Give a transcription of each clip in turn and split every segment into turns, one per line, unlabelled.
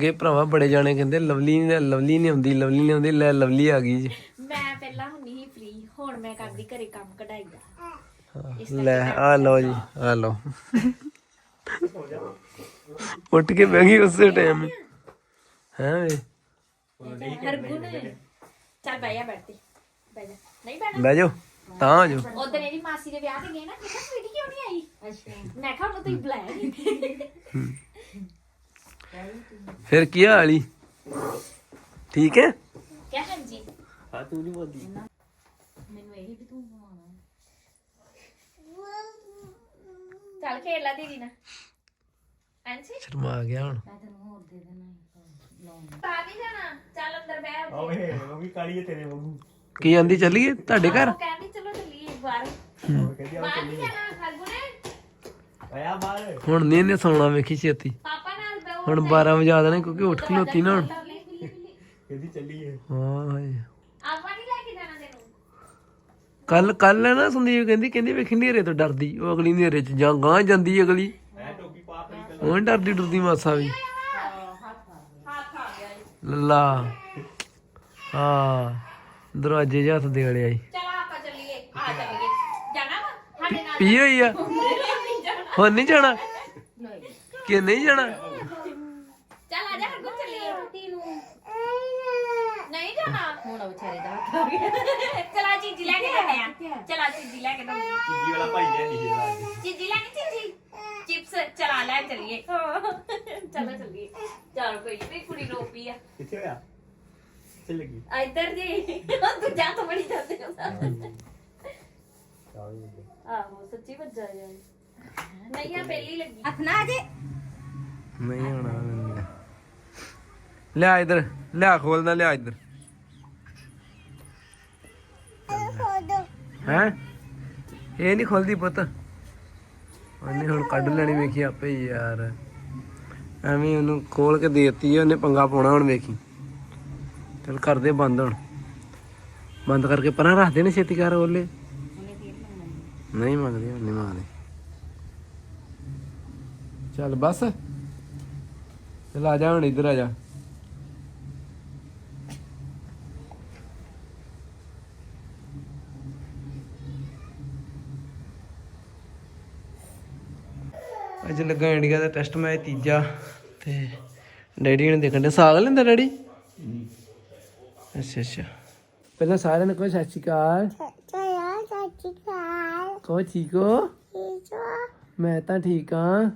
ਅੱਗੇ ਭਰਾਵਾ ਬੜੇ ਜਾਣੇ ਕਹਿੰਦੇ ਲਵਲੀ ਨੇ ਲਵਲੀ ਨਹੀਂ ਆਉਂਦੀ ਲਵਲੀ ਨਹੀਂ ਆਉਂਦੀ ਲੈ ਲਵਲੀ ਆ ਗਈ ਜੀ।
ਮੈਂ ਪਹਿਲਾਂ ਹੁੰਨੀ ਸੀ ਫ੍ਰੀ ਹੁਣ ਮੈਂ ਕਰਦੀ ਘਰੇ ਕੰਮ ਕਢਾਈ ਦਾ।
ਲੈ ਆ ਲਓ ਜੀ ਆ ਲਓ। ਉੱਠ ਕੇ ਬਹਿ ਗਈ ਉਸੇ ਟਾਈਮ ਹੀ ਹੈ ਵੇ?
ਹਰਗੁਣ। ਚੱਲ ਬਹਿ ਜਾ ਬੈਠ ਤੇ ਬਹਿ ਜਾ। ਨਹੀਂ ਬੈਠਾ
ਬਹਿ ਜਾਓ ਤਾਂ ਆ ਜਾਓ।
ਉਦੋਂ ਇਹਦੀ ਮਾਸੀ ਦੇ ਵਿਆਹ ਤੇ ਗਏ ਨਾ ਕਿਹਾ ਸਵੀਟੀ ਕਿਉਂ ਨਹੀਂ ਆਈ? ਅੱਛਾ। ਮੈਂ ਕਿਹਾ ਉਹਨੂੰ ਤੁਸੀਂ ਬੁਲਾਇਆ ਨਹੀਂ
ਫਿਰ ਕੀ ਹਾਲ ਈ ਠੀਕ ਹੈ?
ਕਿਆ ਹਾਂਜੀ?
ਹਾਂ ਤੂੰ ਨਹੀਂ ਬੋਲਦੀ।
ਮੈਨੂੰ ਇਹ ਵੀ ਤੂੰ ਚੱਲ ਖੇਡ ਲੈ ਦੀਦੀ ਨਾਲ। ਐਂਸੀ
ਸ਼ਰਮਾ ਗਿਆ ਹੁਣ।
ਤਾਂ ਨਹੀਂ ਜਾਣਾ। ਚੱਲ ਅੰਦਰ ਬਹਿ।
ਓਏ ਉਹ ਵੀ ਕਾਲੀ ਹੈ ਤੇਰੇ ਵਾਂਗੂ।
ਕੀ ਆਂਦੀ ਚੱਲੀਏ ਤੁਹਾਡੇ ਘਰ?
ਉਹ ਕਹਿੰਦੀ ਚਲੋ ਚੱਲੀਏ ਬਾਹਰ
ਉਹ ਕਹਿੰਦੀ ਆ
ਬਾਹਰ ਨਹੀਂ ਜਾਣਾ ਹਰਗੁਣ
ਆਇਆ ਬਾਹਰ।
ਹੁਣ ਨਹੀਂ ਇਹਨੇ ਸੌਣਾ ਵੇਖੀ ਛੇਤੀ।
ਪਾਪਾ
ਹੁਣ 12 ਵਜਾ ਦੇਣੇ ਕਿਉਂਕਿ ਉੱਠ ਖਲੋਤੀ ਨਾ ਹੁਣ।
ਕਹਿੰਦੀ ਚੱਲੀਏ
ਹਾਏ।
ਆਪਾਂ ਨਹੀਂ ਲੈ ਕੇ ਜਾਣਾ ਤੈਨੂੰ?
ਕੱਲ ਕੱਲ ਨਾ ਸੰਦੀਪ ਕਹਿੰਦੀ ਕਹਿੰਦੀ ਵੇਖੀ ਨੇਰੇ ਤੋਂ ਡਰਦੀ ਉਹ ਅਗਲੀ ਨੇਰੇ ਚ ਜਾਂ ਗਾਂ ਜਾਂਦੀ ਅਗਲੀ।
ਮੈਂ ਟੋਪੀ ਪਾ ਪਈ
ਉਹ ਨੀ ਡਰਦੀ ਡਰਦੀ ਮਾਸਾ ਵੀ।
ਹੱਥ ਆ ਗਿਆ ਜੀ।
ਲੱਲਾ। ਹਾਂ ਦਰਵਾਜੇ 'ਚ ਹੱਥ ਦੇ ਅੜਿਆ ਈ
ਚਲ ਆਪਾਂ ਚੱਲੀਏ। ਆ ਚੱਲੀਏ। ਜਾਣਾ ਵਾ? ਸਾਡੇ ਨਾਲ
ਪੀ ਹੋਈ ਆ? ਹੁਣ ਨਹੀਂ ਜਾਣਾ? ਕਿ ਨਹੀਂ ਜਾਣਾ?
ਚੱਲ ਆ ਜਾ ਹਰਗੁਣ ਚੱਲੀਏ ਰੋਟੀ ਨੂੰ। ਨਹੀਂ ਜਾਣਾ। ਹੁਣ ਵਿਚਾਰੇ ਦਾ ਹੱਥ ਆ ਗਿਆ। ਚਲਾ ਚੀਜੀ ਲੈ ਕੇ ਜਾਂਦੇ ਆ? ਚਲਾ ਚੀਜੀ ਲੈ ਕੇ ਦਊਂਗੀ
ਚੀਜੀ ਵਾਲਾ ਭਾਈ ਹੈ ਨਹੀਂ ਇਹਦਾ ਅੱਜ।
ਚੀਜੀ ਲੈਣੀ ਚੀਜੀ? ਚਿਪਸ ਚਲਾ ਲੈ ਚੱਲੀਏ। ਚਲੋ ਚੱਲੀਏ। ਚਲ ਕੋਈ ਨਹੀਂ ਕੁੜੀ ਰੋਪੀ ਆ।
ਕਿੱਥੇ ਹੋਇਆ? ਚੱਲ ਲੱਗੀ?
ਆ ਇੱਧਰ ਜੀ ਤੂੰ ਜਾ ਤਾਂ ਬੜੀ ਜਾਂਦੇ ਹੋ। ਆਹੋ ਸੱਚੀ ਵੱਜਾ ਯਾਰ ਨਹੀਂ ਆ ਪਹਿਲੀ ਲੱਗੀ।
ਨਹੀਂ ਹੋਣਾ। ਲਿਆ ਇਧਰ, ਲਿਆ ਖੋਲਦਾ ਲਿਆ ਇਧਰ। ਹੈ? ਇਹ ਨਹੀਂ ਖੋਲਦੀ ਪੁੱਤ। ਉਹਨੇ ਹੁਣ ਕੱਢ ਲੈਣੀ ਵੇਖੀ ਆਪੇ ਯਾਰ। ਐਵੇਂ ਉਹਨੂੰ ਖੋਲ ਕੇ ਦੇਤੀ ਉਹਨੇ ਪੰਗਾ ਪਾਉਣਾ ਹੁਣ ਵੇਖੀ। ਚਲ ਕਰਦੇ ਬੰਦ ਹੁਣ। ਬੰਦ ਕਰਕੇ ਪਰਾਂ ਰੱਖ ਦੇਣੇ ਛੇਤੀ ਕਰ ਉਹਲੇ। ਨਹੀਂ ਮੰਗਦੇ ਨਹੀਂ ਮੰਗਦੇ। ਚੱਲ ਬਸ। ਚਲ ਆ ਜਾ ਹੁਣ, ਇੱਧਰ ਆ ਜਾ। ਅੱਜ ਲੱਗਾ ਇੰਡੀਆ ਦਾ ਟੈਸਟ ਮੈਚ ਤੀਜਾ ਤੇ ਡੈਡੀ ਨੇ ਦੇਖਣ ਦੇ ਸਾਗ ਲੈਂਦਾ ਡੈਡੀ? ਅੱਛਾ ਅੱਛਾ। ਪਹਿਲਾਂ ਸਾਰਿਆਂ ਨੂੰ ਕਹੋ ਸਤਿ ਸ਼੍ਰੀ ਅਕਾਲ। ਕਹੋ ਠੀਕ ਹੋ? ਮੈਂ ਤਾਂ ਠੀਕ ਹਾਂ।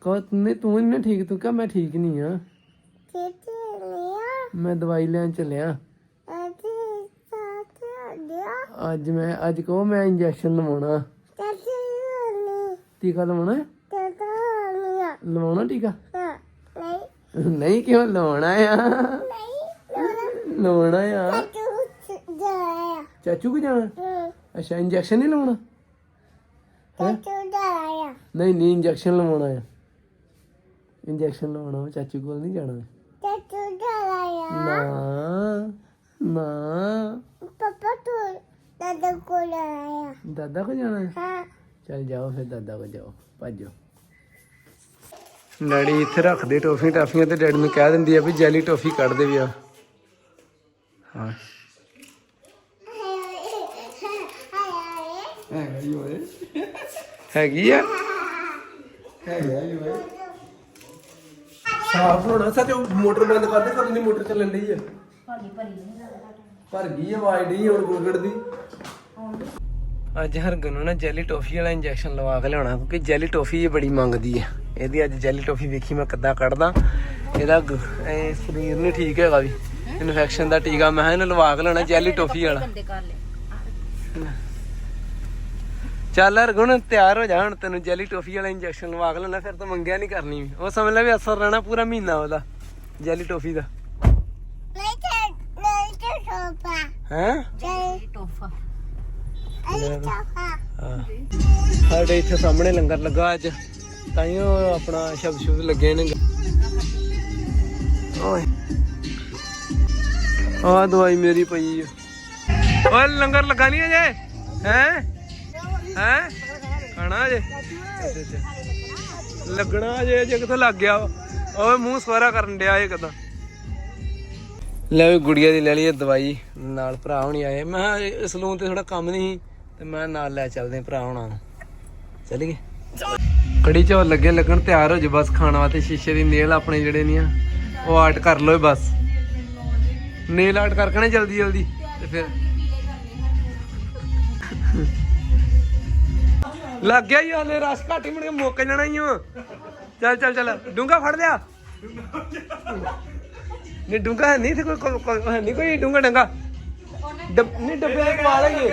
ਕਹੋ ਤੂੰ ਤੂੰ ਨਹੀਂ ਠੀਕ ਤੂੰ ਕਹ ਮੈਂ ਠੀਕ ਨਹੀਂ ਆ ਮੈਂ ਦਵਾਈ ਲੈਣ ਚੱਲਿਆ। ਅੱਜ ਮੈਂ ਅੱਜ ਕਹੋ ਮੈਂ ਇੰਜੈਕਸ਼ਨ ਲਵਾਉਣਾ। ਟੀਕਾ ਲਵਾਉਣਾ ਹੈ? ਲਵਾਉਣਾ ਟੀਕਾ ਨਹੀਂ ਕਿਉਂ ਲਵਾਉਣਾ ਆ? ਲਵਾਉਣਾ ਆ? ਚਾਚੂ ਕੋ ਜਾਣਾ? ਅੱਛਾ ਇੰਜੈਕਸ਼ਨ ਨਹੀਂ ਲਵਾਉਣਾ ਨਹੀਂ ਨਹੀਂ ਇੰਜੈਕਸ਼ਨ ਲਵਾਉਣਾ ਆ। ਇੰਜੈਕਸ਼ਨ ਲਵਾਉਣਾ ਚਾਚੂ ਕੋਲ ਨਹੀਂ ਜਾਣਾ। ਨਾ ਨਾ। ਦਾਦਾ ਕੋ ਜਾਣਾ? ਹੈ? ਚੱਲ ਜਾਓ ਫਿਰ ਦਾਦਾ ਕੋ ਜਾਓ ਭੱਜੋ। ਡੈਡੀ ਇੱਥੇ ਰੱਖਦੇ ਟੋਫੀ ਟਾਫੀਆਂ ਤੇ ਡੈਡੀ ਨੂੰ ਕਹਿ ਦਿੰਦੀ ਆ ਵੀ ਜੈਲੀ ਟੋਫੀ ਕੱਢ ਦੇ ਵੀ ਆ। ਹਾਂ। ਹੈਗੀ ਓਏ ਹੈਗੀ ਆ? ਹੈਗੀ ਆ ਜੀ ਓਏ ਸਾਫ਼ ਹੋਣਾ ਸੱਚ ਉਹ ਮੋਟਰ ਬੰਦ ਕਰ ਦੇ ਕਦੋਂ ਦੀ ਮੋਟਰ ਚੱਲਣ ਡਈ ਆ। ਭਰ ਗਈ ਆ ਆਵਾਜ਼ ਨਹੀਂ ਹੁਣ ਗੁਰਗੜ ਦੀ। ਅੱਜ ਹਰਗਨ ਨੂੰ ਨਾ ਜੈਲੀ ਟੋਫੀ ਵਾਲਾ ਇੰਜੈਕਸ਼ਨ ਲਵਾ ਕੇ ਲਿਆਉਣਾ ਕਿਉਂਕਿ ਜੈਲੀ ਟੋਫੀ ਇਹ ਬੜੀ ਮੰਗਦੀ ਹੈ ਇਹਦੀ ਅੱਜ ਜੈਲੀ ਟੋਫੀ ਵੇਖੀ ਮੈਂ ਕਿੱਦਾਂ ਕੱਢਦਾ। ਇਹਦਾ ਸਰੀਰ ਨਹੀਂ ਠੀਕ ਹੈਗਾ ਵੀ। ਇਨਫੈਕਸ਼ਨ ਦਾ ਟੀਕਾ ਮੈਂ ਇਹਨੂੰ ਲਵਾ ਕੇ ਲਿਆਉਣਾ ਜੈਲੀ ਟੋਫੀ ਵਾਲਾ। ਚੱਲ ਹਰਗੁਣ ਤਿਆਰ ਹੋ ਜਾ ਹੁਣ ਤੈਨੂੰ ਜੈਲੀ ਟੋਫੀ ਵਾਲਾ ਇੰਜੈਕਸ਼ਨ ਲਵਾ ਕੇ ਲਿਆਉਣਾ ਫਿਰ ਤਾਂ ਮੰਗਿਆ ਨਹੀਂ ਕਰਨੀ ਉਹ ਸਮਝ ਲੈ ਵੀ ਅਸਰ ਰਹਿਣਾ ਪੂਰਾ ਮਹੀਨਾ ਉਹਦਾ ਜੈਲੀ ਟੋਫੀ ਦਾ। ਹੈ? ਹਾਂ। ਸਾਡੇ ਇੱਥੇ ਸਾਹਮਣੇ ਲੰਗਰ ਲੱਗਾ ਅੱਜ। ਤਾਈਓ ਆਪਣਾ ਸ਼ਬਦ ਸ਼ੁਭ ਲੱਗੇ ਨੇ। ਓਏ। ਆ ਦਵਾਈ ਮੇਰੀ ਪਈ ਆ। ਓਏ, ਲੰਗਰ ਲੱਗਾ ਨਹੀਂ ਅਜੇ? ਹੈ? ਹੈ? ਖਾਣਾ ਅਜੇ? ਲੱਗਣਾ ਜੇ ਜੇ ਕਿਤੇ ਲੱਗ ਗਿਆ ਓਏ, ਮੂੰਹ ਸਵਾਰਾ ਕਰਨ ਡਿਆ ਇਹ ਕਦਾਂ ਲੈ ਵੀ ਗੁੜੀਆ ਦੀ ਲੈ ਲਈ ਦਵਾਈ। ਨਾਲ ਭਰਾ ਹੁਣੀ ਆਏ। ਮੈਂ ਕਿਹਾ ਸਲੂਨ ਤੇ ਥੋੜਾ ਕੰਮ ਨਹੀਂ ਸੀ। ਤੇ ਮੈਂ ਨਾਲ ਲੈ ਚੱਲਦੇ ਭਰਾ ਹੁਣਾਂ ਨੂੰ। ਚੱਲੀਏ? ਕੜੀ ਚੌਲ ਲੱਗੇ ਲੱਗਣ ਤਿਆਰ ਹੋ ਜਾ ਬਸ ਖਾਣ ਵਾਸਤੇ, ਸ਼ੀਸ਼ੇ ਦੀ ਨੇਲ ਆਪਣੇ ਜਿਹੜੇ ਨਹੀਂ ਆ, ਉਹ ਆਰਟ ਕਰ ਲਓ ਬਸ। ਨੇਲ ਆਰਟ ਕਰਕੇ ਨਾ ਜਲਦੀ ਜਲਦੀ, ਤੇ ਫਿਰ। ਲੱਗ ਗਿਆ ਹੀ ਹਲੇ, ਰਸ ਘਾਟੀ ਮੁੜ ਕੇ ਮੁੱਕ ਜਾਣਾ ਹੀ ਓ ਚੱਲ ਚੱਲ ਚੱਲ ਡੂੰਗਾ ਫੜ ਲਿਆ। ਨਹੀਂ ਡੂੰਗਾ ਨਹੀਂ ਤੇ ਕੋਈ ਨਹੀਂ ਕੋਈ ਡੂੰਗਾ ਡੰਗਾ ਡੱਬ- ਨਹੀਂ ਡੱਬੇ ਚ ਪਵਾ ਲਈਏ।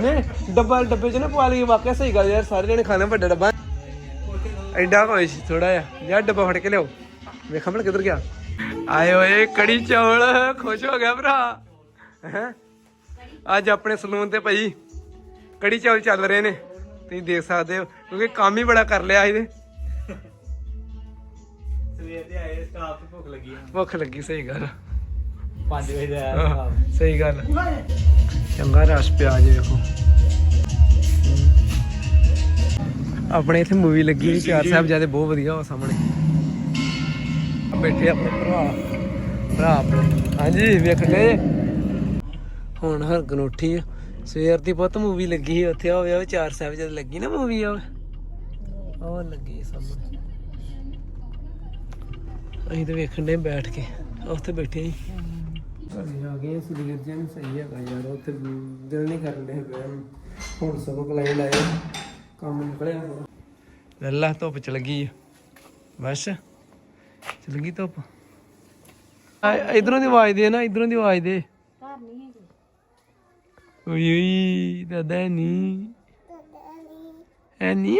ਨਹੀਂ ਡੱਬਾ ਡੱਬੇ ਚ ਨਾ ਪਵਾ ਲਈਏ ਵਾਕਿਆ ਸਹੀ ਗੱਲ ਯਾਰ ਸਾਰੇ ਜਣੇ ਖਾਣਾ ਵੱਡਾ ਡੱਬਾ। ਐਡਾ ਕੋਈ ਸੀ ਥੋੜਾ ਜਿਹਾ ਯਾਰ ਡੱਬਾ ਫੜ ਕੇ ਲਿਆਓ। ਵੇਖਾਂ ਭਲਾ ਕਿੱਧਰ ਗਿਆ। ਆਏ ਓਏ ਕੜੀ ਚੌਲ ਖੁਸ਼ ਹੋ ਗਿਆ ਭਰਾ। ਹੈ? ਅੱਜ ਆਪਣੇ ਸਲੂਨ ਤੇ ਭਾਈ ਕੜੀ ਚੌਲ ਚੱਲ ਰਹੇ ਨੇ। ਤੁਸੀਂ ਦੇਖ ਸਕਦੇ ਹੋ ਕਿਉਂਕਿ ਕੰਮ ਹੀ ਬੜਾ ਕਰ ਲਿਆ ਇਹਦੇ।
ਸਵੇਰ ਦੇ ਆਏ ਸਟਾਫ ਨੂੰ ਭੁੱਖ ਲੱਗੀ।
ਭੁੱਖ ਲੱਗੀ ਸਹੀ ਗੱਲ।
5 ਵਜੇ ਦਾ
ਆਹ, ਸਹੀ ਗੱਲ। ਚੰਗਾ ਰਸ ਪਿਆ ਜੇ ਵੇਖੋ। ਆਪਣੇ ਇੱਥੇ ਮੂਵੀ ਲੱਗੀ ਹੋਈ ਚਾਰ ਸਾਹਿਬ ਜਿਆਦੇ ਬਹੁਤ ਵਧੀਆ ਵਾ ਸਾਹਮਣੇ। ਬੈਠੇ ਆਪਣੇ ਭਰਾ ਭਰਾ ਆਪਣੇ। ਹਾਂਜੀ ਵੇਖ ਲੈ। ਹੁਣ ਹਰਗਨ ਉੱਠੀ ਆ। ਸਵੇਰ ਦੀ ਪੁੱਤ ਮੂਵੀ ਲੱਗੀ ਸੀ ਉੱਥੇ ਹੋਵੇ ਉਹ ਚਾਰ ਸਾਹਿਬ ਜਦ ਲੱਗੀ ਨਾ ਮੂਵੀ ਆ। ਉਹ ਲੱਗੀ ਸਾਹਮਣੇ। ਅਸੀਂ ਤਾਂ ਵੇਖਣ ਦੇ ਬੈਠ ਕੇ ਉੱਥੇ ਬੈਠੇ ਸੀ। ਘਰੇ ਆ ਗਏ ਸਰੀਰ ਜਿਹਾ ਸਹੀ ਹੈਗਾ ਯਾਰ ਉੱਥੇ ਦਿਲ ਨਹੀਂ ਕਰਨ ਦੇ ਬੈਨ ਹੁਣ ਸਗੋਂ ਕਲਾਈਂਟ ਆਏ ਕੰਮ ਨਿਕਲਿਆ ਹੁਣ ਲੱਲਾ ਧੁੱਪ ਚ ਲੱਗੀ ਆ। ਬਸ ਚ ਲੱਗੀ ਧੁੱਪ। ਆ ਇਧਰੋਂ ਦੀ ਆਵਾਜ਼ ਦੇ ਨਾ ਇਧਰੋਂ ਦੀ ਆਵਾਜ਼ ਦੇ।
ਘਰ ਨਹੀਂ ਹੈਗੇ।
ਓਏ ਓਏ ਦਾਦਾ ਨਹੀਂ ਹੈ ਨਹੀਂ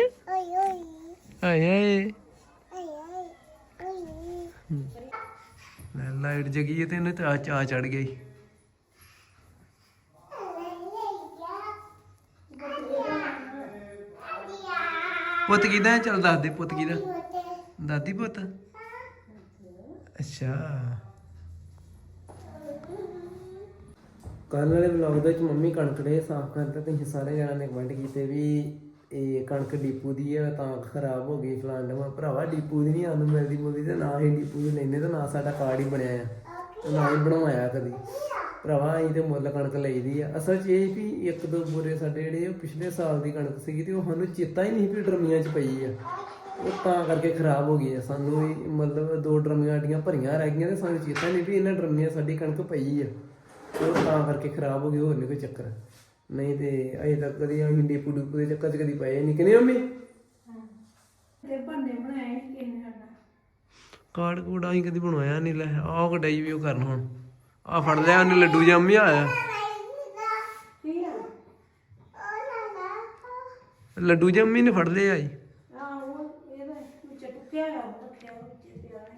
ਆਏ ਆਏ ਲੈ ਲਾਈਟ ਜਗੀ ਤੇ ਇਹਨੇ ਤਾਂ ਚਾ ਚੜ ਗਈ ਪੁੱਤ ਕਿਹਦਾ ਚਲ ਚੱਲ ਦੱਸ ਦੇ ਪੁੱਤ ਕਿਹਦਾ। ਦਾਦੀ ਪੁੱਤ। ਅੱਛਾ। ਕੱਲ ਵਾਲੇ ਵਲੌਗ ਦੇ ਵਿੱਚ ਮੰਮੀ ਕਣਕ ਦੇ ਸਾਫ਼ ਕਰਦੇ ਤੇ ਸਾਰੇ ਜਣਾਂ ਨੇ ਕਮੈਂਟ ਕੀਤੇ ਵੀ ਇਹ ਕਣਕ ਡੀਪੂ ਦੀ ਹੈ ਤਾਂ ਖਰਾਬ ਹੋ ਗਈ ਫਲਾਣ ਡਮਾ ਭਰਾਵਾ, ਡੀਪੂ ਦੀ ਨਹੀਂ ਸਾਨੂੰ ਮਿਲਦੀ ਮੁਲਦੀ ਤੇ ਨਾ ਹੀ ਡੀਪੂ ਦੀ ਲੈਂਦੇ ਤੇ ਨਾ ਸਾਡਾ ਕਾਰਡ ਹੀ ਬਣਿਆ ਆ। ਤੇ ਨਾ ਹੀ ਬਣਵਾਇਆ ਕਦੀ। ਭਰਾਵਾ, ਅਸੀਂ ਤੇ ਮੁੱਲ ਕਣਕ ਲਈਦੀ ਆ। ਅਸਲ 'ਚ ਇਹ ਵੀ ਇੱਕ ਦੋ ਬੁਰੇ ਸਾਡੇ ਜਿਹੜੇ ਉਹ ਪਿਛਲੇ ਸਾਲ ਦੀ ਕਣਕ ਸੀਗੀ ਤੇ ਉਹ ਸਾਨੂੰ ਚੇਤਾ ਹੀ ਨਹੀਂ ਵੀ ਡਰਮੀਆਂ 'ਚ ਪਈ ਆ। ਉਹ ਤਾਂ ਕਰਕੇ ਖਰਾਬ ਹੋ ਗਈ ਆ। ਸਾਨੂੰ ਵੀ ਮਤਲਬ ਦੋ ਡਰਮੀਆਂ ਸਾਡੀਆਂ ਭਰੀਆਂ ਰਹਿ ਗਈਆਂ ਤੇ ਸਾਨੂੰ ਚੇਤਾ ਨਹੀਂ ਵੀ ਇਹਨਾਂ ਡਰਮੀਆਂ ਸਾਡੀ ਕਣਕ ਪਈ ਆ। ਉਹ ਤਾਂ ਕਰਕੇ ਖਰਾਬ ਹੋ ਗਈ, ਹੋਰ ਨਹੀਂ ਕੋਈ ਚੱਕਰ। ਨਹੀਂ ਤੇ ਅਜੇ ਤੱਕ ਕਦੀ ਅਸੀਂ ਡੀਪੂ ਡੂਪੂ ਦੇ ਚੱਕਰ 'ਚ ਕਦੀ ਪਏ ਨਹੀਂ ਕਿਨੇ ਮੰਮੀ? ਕਾਰਡ ਕੋਡ ਅਸੀਂ ਕਦੀ ਬਣਵਾਇਆ ਨਹੀਂ ਲੈ ਆਹ ਕਢਾਈ ਵੀ ਉਹ ਕਰਨ ਹੁਣ। ਆ ਫੜ ਲਿਆ ਉਹਨੇ ਲੱਡੂ ਜੰਮੀ ਆਇਆ। ਲੱਡੂ ਜੰਮੀ ਨੇ ਫੜ ਲਿਆ ਜੀ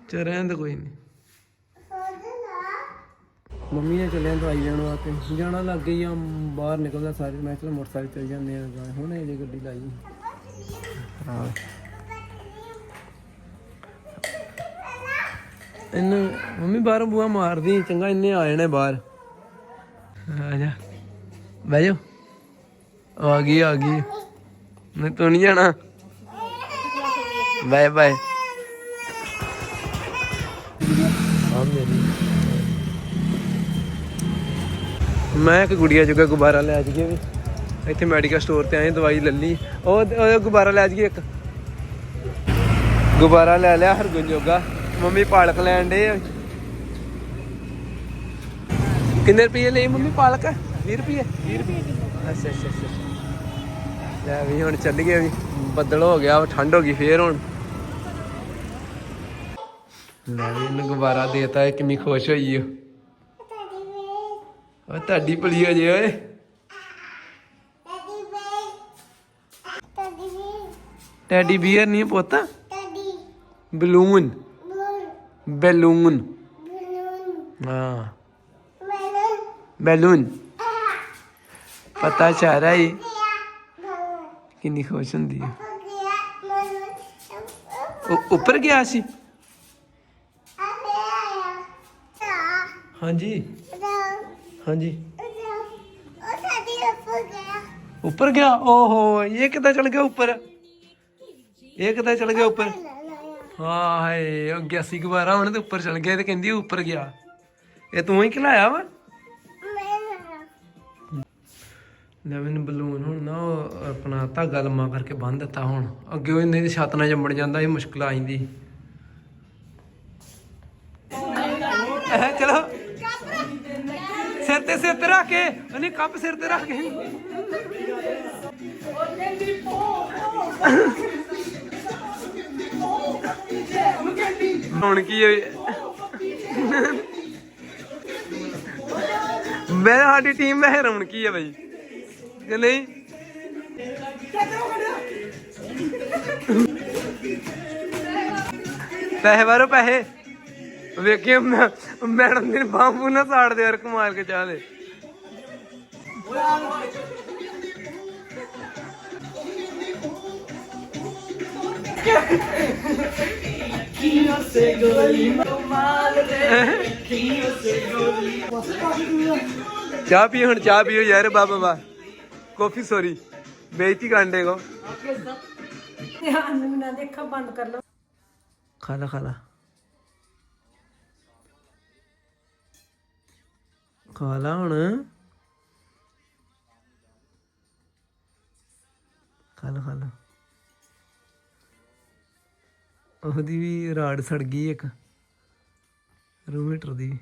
ਚਰਿਆਂ ਤਾਂ ਕੋਈ ਨਹੀਂ ਮੰਮੀ ਨੇ ਚੱਲਿਆ ਦਵਾਈ ਲੈਣ ਵਾਸਤੇ। ਜਾਣਾ ਲੱਗ ਗਈ ਆ, ਬਾਹਰ ਨਿਕਲਦਾ ਸਾਰੇ, ਮੈਂ ਚਲ ਮੋਟਰਸਾਈਕਲ ਚੱਲ ਜਾਂਦੇ ਆ, ਜਾਂ। ਹੁਣ ਇਹ ਗੱਡੀ ਲਾਈ। ਹਾਂ। ਇਹਨੂੰ, ਮੰਮੀ ਬਾਹਰੋਂ ਬੂਆ ਮਾਰਦੀ, ਚੰਗਾ ਇੰਨੇ ਆ ਜਾਣੇ ਬਾਹਰ। ਆ ਜਾ। ਬਹਿ ਜਾ। ਆ ਗਈ ਆ ਗਈ। ਨਹੀਂ, ਤੂੰ ਨਹੀਂ ਜਾਣਾ? ਬਾਏ ਬਾਏ ਮੈਂ ਇੱਕ ਗੁੜੀਆ ਜੋਗਾ ਗੁਬਾਰਾ ਲੈ ਜੀਏ ਵੀ। ਇੱਥੇ ਮੈਡੀਕਲ ਸਟੋਰ ਤੇ ਆਏ ਦਵਾਈ ਲੈ ਲਈ। ਉਹ ਉਹ ਗੁਬਾਰਾ ਲੈ ਜੀਏ ਇੱਕ। ਗੁਬਾਰਾ ਲੈ ਲਿਆ ਹਰਗੁਣ ਜੋਗਾ। ਮੰਮੀ ਪਾਲਕ ਲੈਣ ਦੇ ਕਿੰਨੇ ਰੁਪਏ ਲਈ ਮੰਮੀ ਪਾਲਕ? 20 ਰੁਪਏ? 20 ਰੁਪਏ ਅੱਛਾ ਅੱਛਾ ਅੱਛਾ। ਲੈ ਵੀ ਹੁਣ ਚੱਲ ਗਏ ਵੀ। ਬੱਦਲ ਹੋ ਗਿਆ ਠੰਡ ਹੋ ਗਈ ਫੇਰ ਹੁਣ। ਲੈ ਵੀ ਇਹਨੂੰ ਗੁਬਾਰਾ ਦੇਤਾ ਕਿੰਨੀ ਖੁਸ਼ ਹੋਈ ਓ। ਉਹ ਤੁਹਾਡੀ ਭਲੀ ਹੋ ਜੇ ਓਏ। ਟੈਡੀ ਬੀਅਰ ਨਹੀਂ ਪੁੱਤ? ਬਲੂਨ ਬੈਲੂਨ ਹਾਂ। ਬੈਲੂਨ ਪਤਾ ਚੱਲ ਰਿਹਾ ਕਿੰਨੀ ਖੁਸ਼ ਹੁੰਦੀ ਹੈ ਉੱਪਰ ਗਿਆ। ਸੀ। ਹਾਂਜੀ। ਹਾਂਜੀ। ਉੱਪਰ ਗਿਆ। ਓਹੋ ਇਹ ਕਿੱਦਾਂ ਚਲ ਗਿਆ ਉੱਪਰ? ਇਹ ਕਿੱਦਾਂ ਚਲ ਗਿਆ ਉੱਪਰ? ਹਾਂ ਹਾਏ ਉਹ 81 ਗੁਬਾਰਾ ਹੁਣ ਤੇ ਉੱਪਰ ਚਲ ਗਿਆ ਤੇ ਕਹਿੰਦੀ ਉੱਪਰ ਗਿਆ। ਇਹ ਤੂੰ ਹੀ ਖਿਲਾਇਆ ਵਾ? ਮੈਨੂੰ ਬਲੂਨ ਹੁਣ ਨਾ ਉਹ ਆਪਣਾ ਧਾਗਾ ਲੰਮਾ ਕਰਕੇ ਬੰਨ ਦਿੱਤਾ ਹੁਣ। ਅੱਗੇ ਉਹ ਇਹਨੇ ਦੀ ਛੱਤ ਨਾਲ ਜੰਮੜ ਜਾਂਦਾ ਇਹ ਮੁਸ਼ਕਲ ਆ ਜਾਂਦੀ ਐ ਚਲੋ ਸਿਰ ਤੇ ਸਿਰ ਤੇ ਰੱਖ ਕੇ, ਉਹਨੇ ਕੱਪ ਸਿਰ ਤੇ ਰੱਖ ਕੇ। ਹੁਣ ਕੀ ਹੋਈ? ਮੈਂ ਸਾਡੀ ਟੀਮ ਵੈਸੇ ਰੌਣਕੀ ਹੈ ਬਾਈ? ਕਿ ਨਹੀਂ? ਪੈਸੇ ਬਾਰੋ ਪੈਸੇ। ਵੇਖੇ ਮੈਡਮ ਨੇ ਬਾਂਬੂ ਨਾ ਸਾੜ ਦੇ ਅਰਕ ਮਾਰ ਕੇ ਚਾਹ ਦੇ। ਚਾਹ ਪੀ ਹੁਣ ਚਾਹ ਪੀਓ ਯਾਰ ਬਾਬਾ ਬਾ ਕਾਫੀ ਸੌਰੀ ਬੇਇੱਜ਼ਤੀ ਕਾਂਡੇ ਕੋ।
ਧਿਆਨ ਨਾ ਦੇਖਾ ਬੰਦ ਕਰ ਲਓ।
ਖਾ ਲਾ। ਖਾ ਲਾ ਹੁਣ। ਖਾ ਲਾ ਖਾ ਲਾ। ਉਹਦੀ ਵੀ ਰਾੜ ਸੜ ਗਈ ਇੱਕ। ਰੂਮੀਟਰ ਦੀ